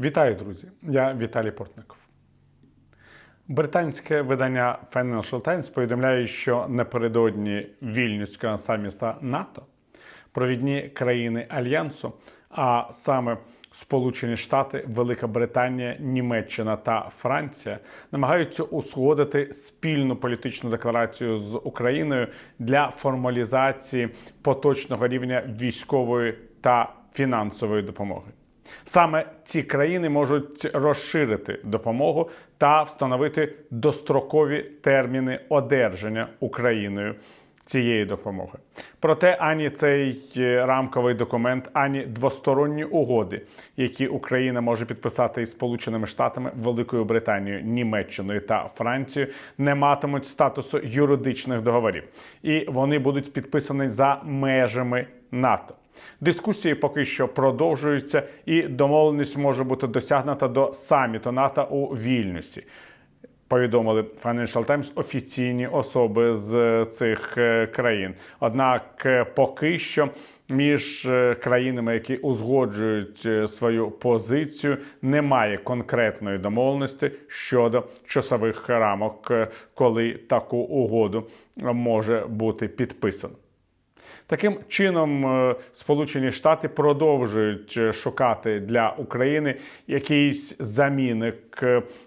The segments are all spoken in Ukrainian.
Вітаю, друзі! Я Віталій Портников. Британське видання Financial Times повідомляє, що напередодні Вільнюського саміста НАТО провідні країни Альянсу, а саме Сполучені Штати, Велика Британія, Німеччина та Франція намагаються узгодити спільну політичну декларацію з Україною для формалізації поточного рівня військової та фінансової допомоги. Саме ці країни можуть розширити допомогу та встановити дострокові терміни одержання Україною цієї допомоги. Проте ані цей е, рамковий документ, ані двосторонні угоди, які Україна може підписати із Сполученими Штатами, Великою Британією, Німеччиною та Францією, не матимуть статусу юридичних договорів, і вони будуть підписані за межами НАТО. Дискусії поки що продовжуються, і домовленість може бути досягнута до саміту НАТО у Вільнюсі. Повідомили Financial Times офіційні особи з цих е, країн. Однак, е, поки що між е, країнами, які узгоджують е, свою позицію, немає конкретної домовленості щодо часових рамок, е, коли таку угоду може бути підписано. Таким чином, е, Сполучені Штати продовжують е, шукати для України якийсь замінник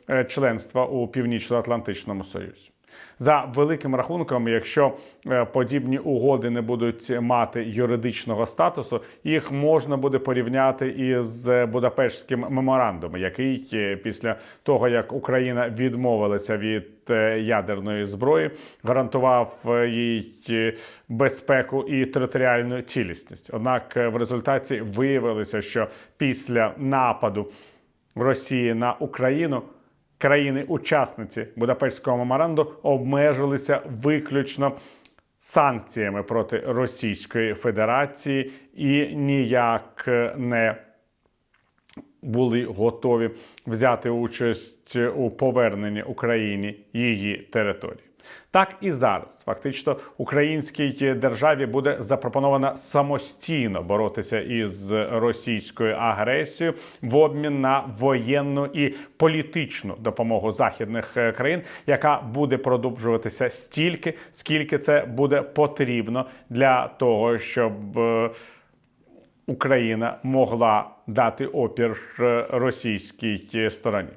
е, членства у Північно-Атлантичному Союзі. За великим рахунком, якщо е, подібні угоди не будуть мати юридичного статусу, їх можна буде порівняти із Будапештським меморандумом, який е, після того як Україна відмовилася від е, ядерної зброї, гарантував їй безпеку і територіальну цілісність. Однак в результаті виявилося, що після нападу Росії на Україну країни-учасниці Будапештського меморанду обмежилися виключно санкціями проти Російської Федерації і ніяк не були готові взяти участь у поверненні Україні її території. Так і зараз, фактично, українській державі буде запропоновано самостійно боротися із російською агресією в обмін на воєнну і політичну допомогу західних е, країн, яка буде продовжуватися стільки, скільки це буде потрібно для того, щоб е, Україна могла дати опір е, російській стороні.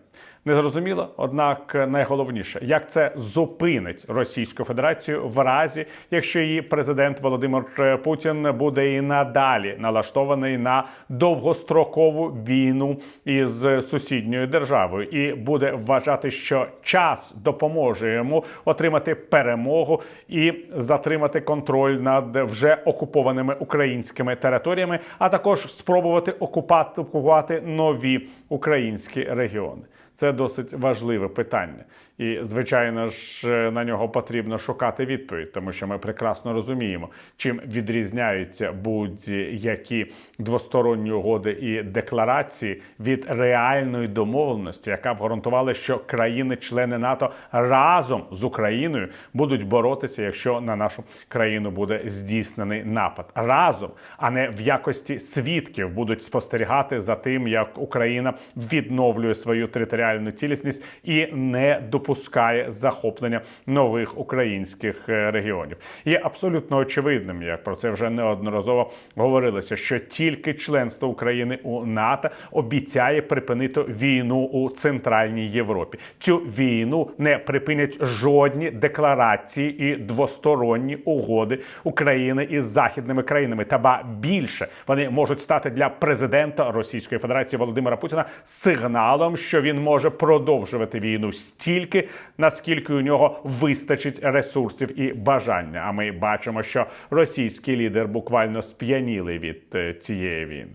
Незрозуміло, однак найголовніше, як це зупинить Російську Федерацію в разі, якщо її президент Володимир Путін буде і надалі налаштований на довгострокову війну із сусідньою державою, і буде вважати, що час допоможе йому отримати перемогу і затримати контроль над вже окупованими українськими територіями, а також спробувати окупати, нові українські регіони. Це досить важливе питання, і звичайно ж на нього потрібно шукати відповідь, тому що ми прекрасно розуміємо, чим відрізняються будь-які двосторонні угоди і декларації від реальної домовленості, яка б гарантувала, що країни-члени НАТО разом з Україною будуть боротися, якщо на нашу країну буде здійснений напад. Разом, а не в якості свідків будуть спостерігати за тим, як Україна відновлює свою територіальну цілісність і не допускає захоплення нових українських е, регіонів. Є абсолютно очевидним, як про це вже неодноразово говорилося, що тільки членство України у НАТО обіцяє припинити війну у центральній Європі. Цю війну не припинять жодні декларації і двосторонні угоди України із західними країнами. Та ба більше вони можуть стати для президента Російської Федерації Володимира Путіна сигналом, що він може продовжувати війну стільки, наскільки у нього вистачить ресурсів і бажання. А ми бачимо, що російський лідер буквально сп'яніли від е, цієї війни.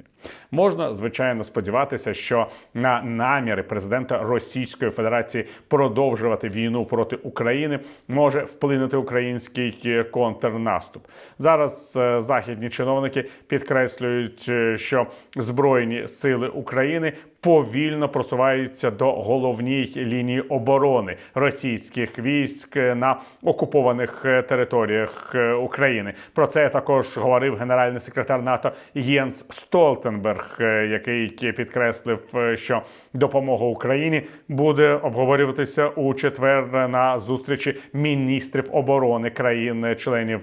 Можна звичайно сподіватися, що на наміри президента Російської Федерації продовжувати війну проти України може вплинути український е, контрнаступ. Зараз е, західні чиновники підкреслюють, що збройні сили України повільно просуваються до головній лінії оборони російських військ на окупованих е, територіях е, України. Про це також говорив генеральний секретар НАТО Єнс Столтенберг, е, який підкреслив, що допомога Україні буде обговорюватися у четвер на зустрічі міністрів оборони країн-членів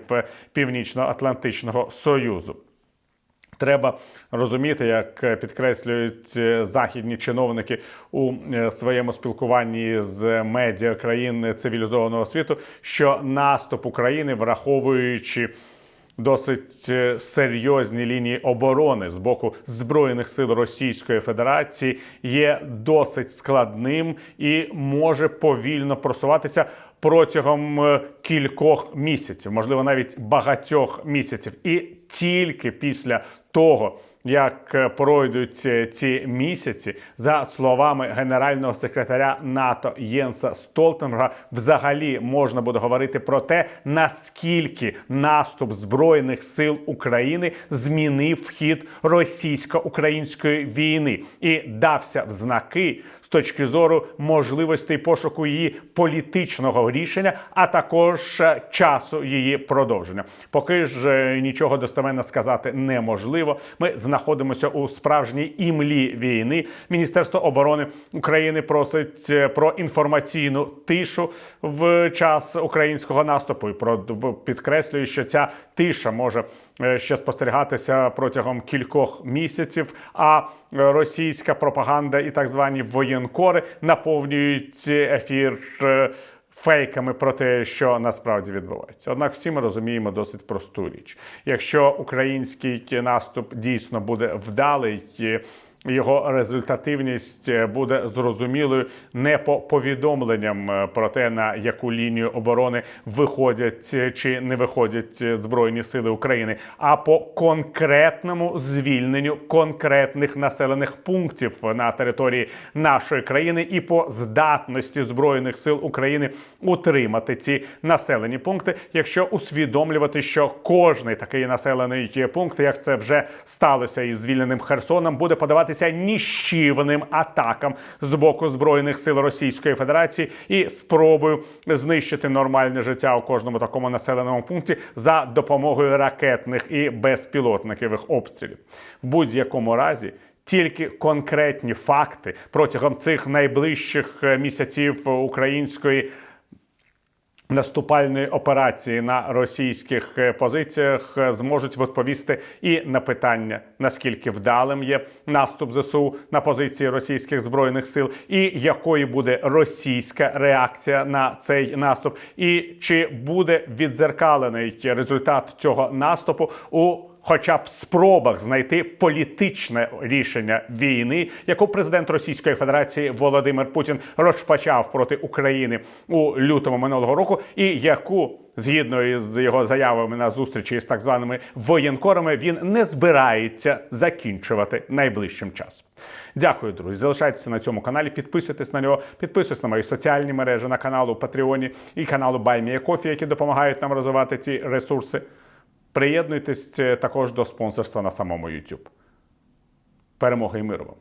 Північно-Атлантичного Союзу. Треба розуміти, як підкреслюють е, західні чиновники у е, своєму спілкуванні з медіа країн цивілізованого світу, що наступ України, враховуючи досить е, серйозні лінії оборони з боку збройних сил Російської Федерації, є досить складним і може повільно просуватися протягом е, кількох місяців, можливо, навіть багатьох місяців, і тільки після того. Як е, пройдуть е, ці місяці, за словами генерального секретаря НАТО Єнса Столтенберга, взагалі можна буде говорити про те, наскільки наступ збройних сил України змінив хід російсько-української війни і дався в знаки з точки зору можливостей пошуку її політичного рішення, а також е, часу її продовження. Поки ж е, нічого достеменно сказати неможливо. Ми знаходимося у справжній імлі війни. Міністерство оборони України просить е, про інформаційну тишу в час українського наступу. І про підкреслює, що ця тиша може ще спостерігатися протягом кількох місяців. А е, російська пропаганда і так звані воєнкори наповнюють ефір. е, Фейками про те, що насправді відбувається. Однак всі ми розуміємо досить просту річ. Якщо український наступ дійсно буде вдалий, його результативність буде зрозумілою не по повідомленням е, про те, на яку лінію оборони виходять е, чи не виходять е, збройні сили України, а по конкретному звільненню конкретних населених пунктів на території нашої країни і по здатності збройних сил України утримати ці населені пункти, якщо усвідомлювати, що кожний такий населений пункт, як це вже сталося із звільненим Херсоном, буде подаватися ніщівним атакам з боку збройних сил Російської Федерації і спробою знищити нормальне життя у кожному такому населеному пункті за допомогою ракетних і безпілотникових обстрілів. В будь-якому разі. Тільки конкретні факти протягом цих найближчих е, місяців української наступальної операції на російських е, позиціях е, зможуть відповісти і на питання, наскільки вдалим є наступ ЗСУ на позиції російських збройних сил, і якою буде російська реакція на цей наступ, і чи буде відзеркалений результат цього наступу у хоча б спробах знайти політичне рішення війни, яку президент Російської Федерації Володимир Путін розпочав проти України у лютому минулого року, і яку згідно із його заявами на зустрічі з так званими воєнкорами, він не збирається закінчувати найближчим часом. Дякую, друзі. Залишайтеся на цьому каналі, підписуйтесь на нього, підписуйтесь на мої соціальні мережі, на каналу Патреоні і каналу Кофі, які допомагають нам розвивати ці ресурси. Приєднуйтесь е, також до спонсорства на самому YouTube. Перемоги і миру вам!